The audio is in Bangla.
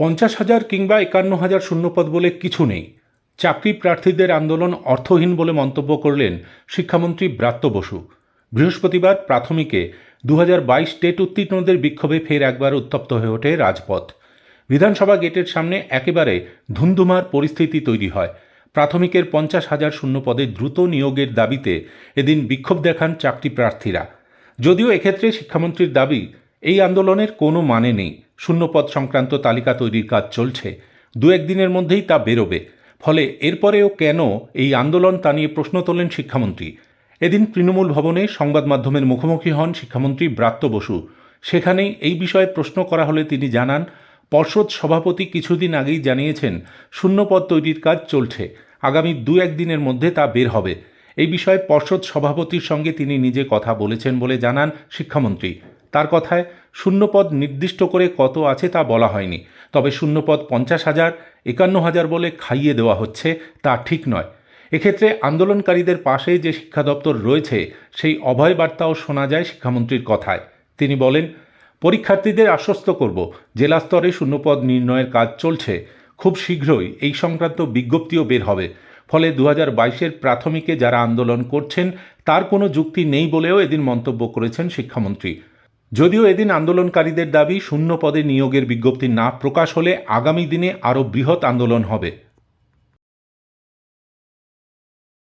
পঞ্চাশ হাজার কিংবা একান্ন হাজার শূন্যপদ বলে কিছু নেই। চাকরি প্রার্থীদের আন্দোলন অর্থহীন বলে মন্তব্য করলেন শিক্ষামন্ত্রী ব্রাত্য বসু। বৃহস্পতিবার প্রাথমিকে দু হাজার বাইশ টেট উত্তীর্ণদের বিক্ষোভে ফের একবার উত্তপ্ত হয়ে ওঠে রাজপথ। বিধানসভা গেটের সামনে একেবারে ধুন্ধুমার পরিস্থিতি তৈরি হয়। প্রাথমিকের পঞ্চাশ হাজার শূন্য পদে দ্রুত নিয়োগের দাবিতে এদিন বিক্ষোভ দেখান চাকরি প্রার্থীরা। যদিও এক্ষেত্রে শিক্ষামন্ত্রীর দাবি, এই আন্দোলনের কোনো মানে নেই। শূন্যপদ সংক্রান্ত তালিকা তৈরির কাজ চলছে। দু একদিনের মধ্যেই তা বেরোবে। ফলে এরপরেও কেন এই আন্দোলন তা নিয়ে প্রশ্ন তোলেন শিক্ষামন্ত্রী। এদিন তৃণমূল ভবনে সংবাদ মাধ্যমের মুখোমুখি হন শিক্ষামন্ত্রী ব্রাত্য বসু। সেখানেই এই বিষয়ে প্রশ্ন করা হলে তিনি জানান, পর্ষদ সভাপতি কিছুদিন আগেই জানিয়েছেন, শূন্যপদ তৈরির কাজ চলছে। আগামী দু একদিনের মধ্যে তা বের হবে। এই বিষয়ে পর্ষদ সভাপতির সঙ্গে তিনি নিজে কথা বলেছেন বলে জানান শিক্ষামন্ত্রী। তার কথায় শূন্যপদ নির্দিষ্ট করে কত আছে তা বলা হয়নি। তবে শূন্যপদ পঞ্চাশ হাজার, একান্ন হাজার বলে খাইয়ে দেওয়া হচ্ছে তা ঠিক নয়। এক্ষেত্রে আন্দোলনকারীদের পাশে যে শিক্ষা দপ্তর রয়েছে, সেই অভয় বার্তাও শোনা যায় শিক্ষামন্ত্রীর কথায়। তিনি বলেন, পরীক্ষার্থীদের আশ্বস্ত করব, জেলা স্তরে শূন্যপদ নির্ণয়ের কাজ চলছে। খুব শীঘ্রই এই সংক্রান্ত বিজ্ঞপ্তিও বের হবে। ফলে দু হাজার বাইশের প্রাথমিকে যারা আন্দোলন করছেন, তার কোনো যুক্তি নেই বলেও এদিন মন্তব্য করেছেন শিক্ষামন্ত্রী। যদিও এদিন আন্দোলনকারীদের দাবি শূন্য পদে নিয়োগের বিজ্ঞপ্তি না প্রকাশ হলে আগামী দিনে আরও বৃহৎ আন্দোলন হবে।